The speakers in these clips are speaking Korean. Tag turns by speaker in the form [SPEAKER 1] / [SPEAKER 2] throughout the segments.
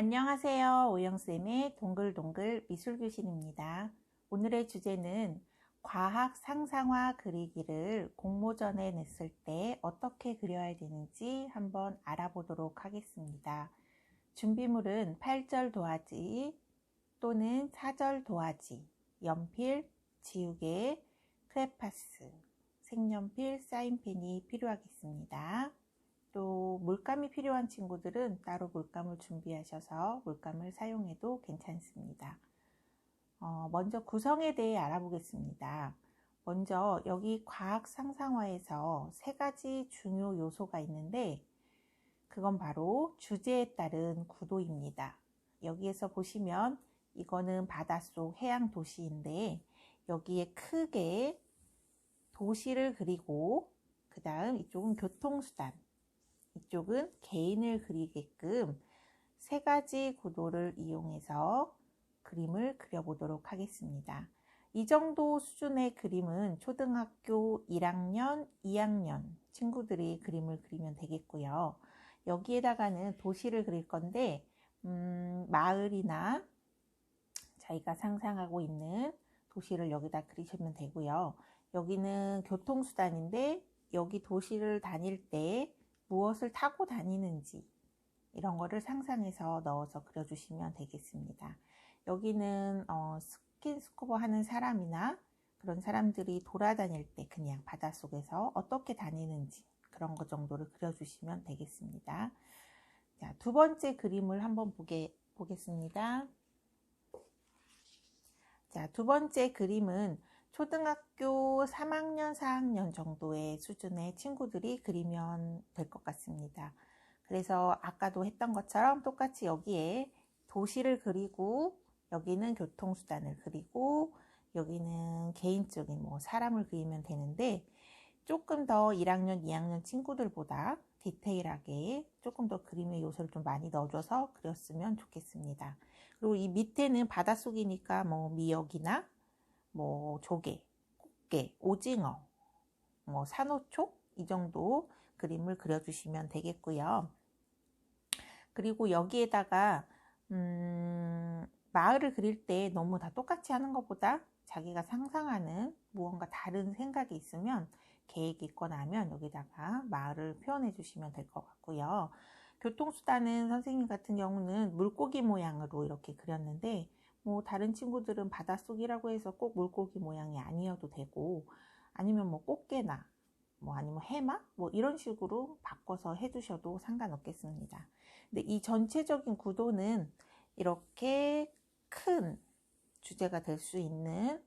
[SPEAKER 1] 안녕하세요. 오영쌤의 동글동글 미술교실입니다. 오늘의 주제는 과학 상상화 그리기를 공모전에 냈을 때 어떻게 그려야 되는지 한번 알아보도록 하겠습니다. 준비물은 8절 도화지 또는 4절 도화지, 연필, 지우개, 크레파스, 색연필, 사인펜이 필요하겠습니다. 또 물감이 필요한 친구들은 따로 물감을 준비하셔서 물감을 사용해도 괜찮습니다. 어, 먼저 구성에 대해 알아보겠습니다. 먼저 여기 과학 상상화에서 세 가지 중요 요소가 있는데 그건 바로 주제에 따른 구도입니다. 여기에서 보시면 이거는 바닷속 해양 도시인데 여기에 크게 도시를 그리고 그 다음 이쪽은 교통수단 이쪽은 개인을 그리게끔 세 가지 구도를 이용해서 그림을 그려보도록 하겠습니다. 이 정도 수준의 그림은 초등학교 1학년, 2학년 친구들이 그림을 그리면 되겠고요. 여기에다가는 도시를 그릴 건데 음, 마을이나 자기가 상상하고 있는 도시를 여기다 그리시면 되고요. 여기는 교통수단인데 여기 도시를 다닐 때 무엇을 타고 다니는지 이런 거를 상상해서 넣어서 그려주시면 되겠습니다. 여기는 어, 스킨스쿠버 하는 사람이나 그런 사람들이 돌아다닐 때 그냥 바닷속에서 어떻게 다니는지 그런 것 정도를 그려주시면 되겠습니다. 자, 두 번째 그림을 한번 보게, 보겠습니다. 자, 두 번째 그림은 초등학교 3학년, 4학년 정도의 수준의 친구들이 그리면 될 것 같습니다. 그래서 아까도 했던 것처럼 똑같이 여기에 도시를 그리고 여기는 교통수단을 그리고 여기는 개인적인 뭐 사람을 그리면 되는데 조금 더 1학년, 2학년 친구들보다 디테일하게 조금 더 그림의 요소를 좀 많이 넣어줘서 그렸으면 좋겠습니다. 그리고 이 밑에는 바닷속이니까 뭐 미역이나 뭐 조개, 꽃게, 오징어, 뭐 산호초 이 정도 그림을 그려주시면 되겠고요. 그리고 여기에다가 음, 마을을 그릴 때 너무 다 똑같이 하는 것보다 자기가 상상하는 무언가 다른 생각이 있으면 계획이 있거나 하면 여기다가 마을을 표현해 주시면 될 것 같고요. 교통수단은 선생님 같은 경우는 물고기 모양으로 이렇게 그렸는데 뭐 다른 친구들은 바닷속이라고 해서 꼭 물고기 모양이 아니어도 되고 아니면 뭐 꽃게나 뭐 아니면 해마 뭐 이런 식으로 바꿔서 해주셔도 상관없겠습니다. 근데 이 전체적인 구도는 이렇게 큰 주제가 될 수 있는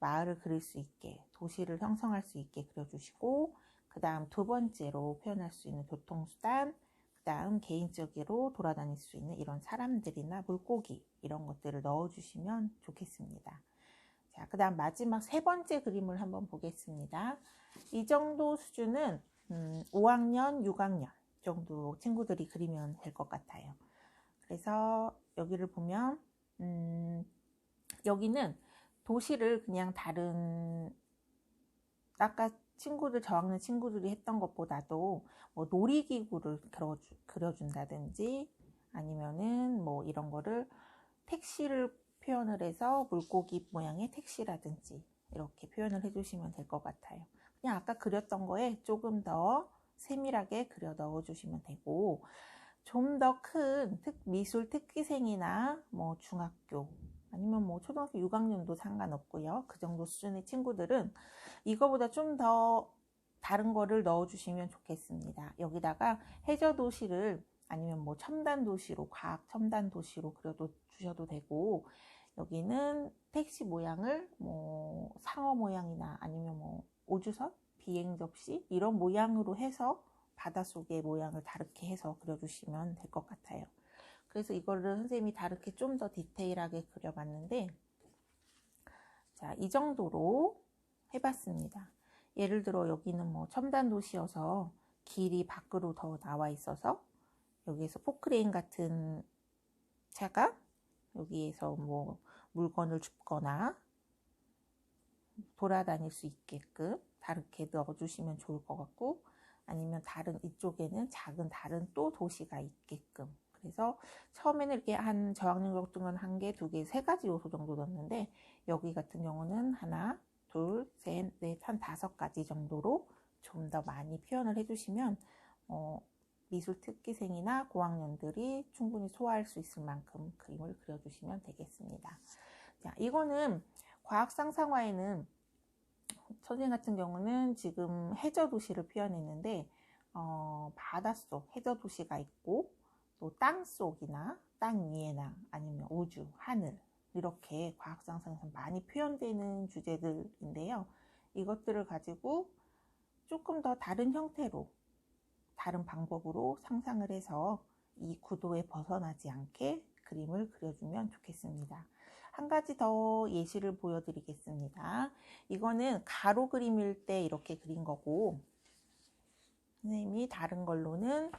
[SPEAKER 1] 마을을 그릴 수 있게 도시를 형성할 수 있게 그려주시고 그 다음 두 번째로 표현할 수 있는 교통수단 다음 개인적으로 돌아다닐 수 있는 이런 사람들이나 물고기 이런 것들을 넣어주시면 좋겠습니다. 자, 그 다음 마지막 세 번째 그림을 한번 보겠습니다. 이 정도 수준은 음, 5학년, 6학년 정도 친구들이 그리면 될 것 같아요. 그래서 여기를 보면 음, 여기는 도시를 그냥 다른 아까 친구들 저학년 친구들이 했던 것보다도 뭐 놀이기구를 그려주, 그려준 다든지 아니면은 뭐 이런 거를 택시를 표현을 해서 물고기 모양의 택시라든지 이렇게 표현을 해주시면 될 것 같아요. 그냥 아까 그렸던 거에 조금 더 세밀하게 그려 넣어 주시면 되고 좀 더큰 미술 특기생이나 뭐 중학교 아니면 뭐 초등학교 6학년도 상관없고요. 그 정도 수준의 친구들은 이거보다 좀 더 다른 거를 넣어 주시면 좋겠습니다. 여기다가 해저 도시를 아니면 뭐 첨단 도시로 과학 첨단 도시로 그려도 주셔도 되고 여기는 택시 모양을 뭐 상어 모양이나 아니면 뭐 우주선 비행 접시 이런 모양으로 해서 바닷속의 모양을 다르게 해서 그려주시면 될 것 같아요. 그래서 이거를 선생님이 다르게 좀 더 디테일하게 그려봤는데 자, 이 정도로 해봤습니다. 예를 들어 여기는 뭐 첨단 도시여서 길이 밖으로 더 나와 있어서 여기에서 포크레인 같은 차가 여기에서 뭐 물건을 줍거나 돌아다닐 수 있게끔 다르게 넣어주시면 좋을 것 같고 아니면 다른 이쪽에는 작은 다른 또 도시가 있게끔 그래서 처음에는 이렇게 한 저학년 걱정은 한 개, 두 개, 세 가지 요소 정도 넣었는데 여기 같은 경우는 하나, 둘, 셋, 넷, 한 다섯 가지 정도로 좀 더 많이 표현을 해주시면 어, 미술 특기생이나 고학년들이 충분히 소화할 수 있을 만큼 그림을 그려주시면 되겠습니다. 자, 이거는 과학 상상화에는 선생님 같은 경우는 지금 해저 도시를 표현했는데 어, 바닷속 해저 도시가 있고 또 땅속이나 땅 위에나 아니면 우주, 하늘 이렇게 과학 상상에서 많이 표현되는 주제들인데요. 이것들을 가지고 조금 더 다른 형태로 다른 방법으로 상상을 해서 이 구도에 벗어나지 않게 그림을 그려주면 좋겠습니다. 한 가지 더 예시를 보여드리겠습니다. 이거는 가로 그림일 때 이렇게 그린 거고 선생님이 다른 걸로는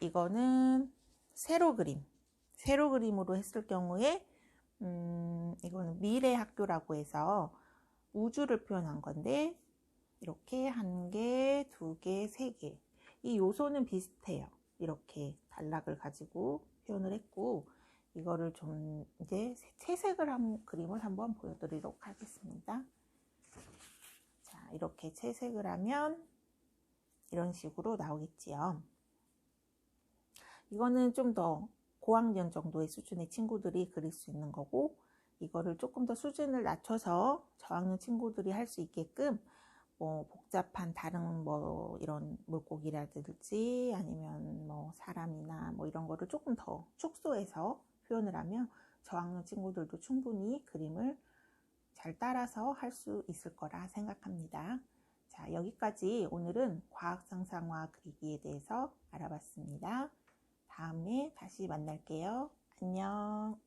[SPEAKER 1] 이거는 세로 그림 세로 그림으로 했을 경우에 음, 이거는 미래 학교라고 해서 우주를 표현한 건데 이렇게 한 개, 두 개, 세 개. 이 요소는 비슷해요. 이렇게 단락을 가지고 표현을 했고 이거를 좀 이제 채색을 한 그림을 한번 보여드리도록 하겠습니다. 자, 이렇게 채색을 하면 이런 식으로 나오겠지요. 이거는 좀 더 고학년 정도의 수준의 친구들이 그릴 수 있는 거고 이거를 조금 더 수준을 낮춰서 저학년 친구들이 할 수 있게끔 뭐 복잡한 다른 뭐 이런 물고기라든지 아니면 뭐 사람이나 뭐 이런 거를 조금 더 축소해서 표현을 하면 저학년 친구들도 충분히 그림을 잘 따라서 할 수 있을 거라 생각합니다. 자, 여기까지 오늘은 과학 상상화 그리기에 대해서 알아봤습니다. 다음에 다시 만날게요. 안녕.